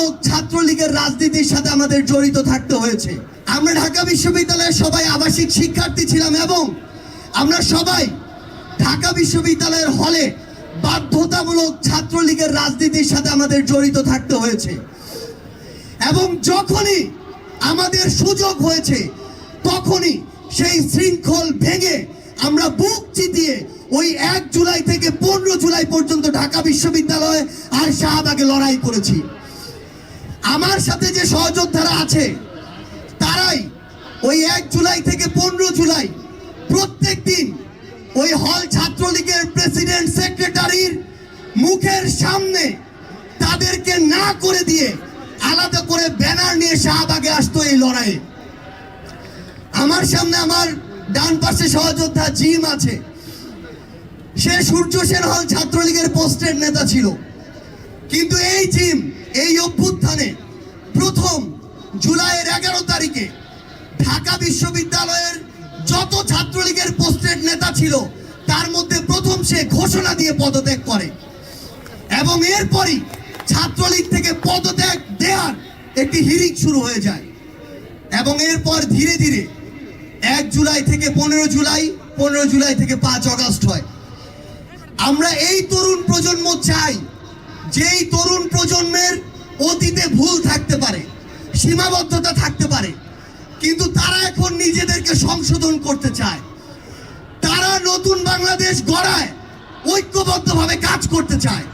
বাধ্যতামূলক ছাত্রলীগের রাজনীতির সাথে আমাদের জড়িত থাকতে হয়েছে। আমরা ঢাকা বিশ্ববিদ্যালয়ের সবাই আবাসিক শিক্ষার্থী ছিলাম এবং আমরা সবাই ঢাকা বিশ্ববিদ্যালয়ের হলে বাধ্যতামূলক ছাত্রলীগের রাজনীতির সাথে আমাদের জড়িত থাকতে হয়েছে। এবং যখনই আমাদের সুযোগ হয়েছে, তখনই সেই শৃঙ্খল ভেঙে আমরা বুক চিতিয়ে ওই এক জুলাই থেকে পনেরো জুলাই পর্যন্ত ঢাকা বিশ্ববিদ্যালয়ে আর শাহবাগে লড়াই করেছি। আমার সাথে যে সহযোদ্ধারা আছে, তারাই ওই এক জুলাই থেকে পনেরো জুলাই প্রত্যেক দিন ওই হল ছাত্রলীগের প্রেসিডেন্ট সেক্রেটারির মুখের সামনে তাদেরকে না করে দিয়ে আলাদা করে ব্যানার নিয়ে শাহবাগে আসতো এই লড়াইয়ে। আমার সামনে আমার ডান পাশে সহযোদ্ধা জিম আছে। সে সূর্য সেন হল ছাত্রলীগের পোস্টের নেতা ছিল। কিন্তু এই জিম, এই অভ্যুত্থানে প্রথম জুলাইয়ের এগারো তারিখে ঢাকা বিশ্ববিদ্যালয়ের যত ছাত্রলীগের পোস্টেড নেতা ছিল, তার মধ্যে প্রথম সে ঘোষণা দিয়ে পদত্যাগ করে। এবং এরপরই ছাত্রলীগ থেকে পদত্যাগ দেওয়ার একটি হিরিক শুরু হয়ে যায়। এবং এরপর ধীরে ধীরে এক জুলাই থেকে পনেরো জুলাই পনেরো জুলাই থেকে পাঁচ আগস্ট হয়। আমরা এই তরুণ প্রজন্ম চাই যেই তরুণ প্রজন্মের অতীতে ভুল থাকতে পারে, সীমাবদ্ধতা থাকতে পারে, কিন্তু তারা এখন নিজেদেরকে সংশোধন করতে চায়। তারা নতুন বাংলাদেশ গড়ায়, ঐক্যবদ্ধভাবে কাজ করতে চায়।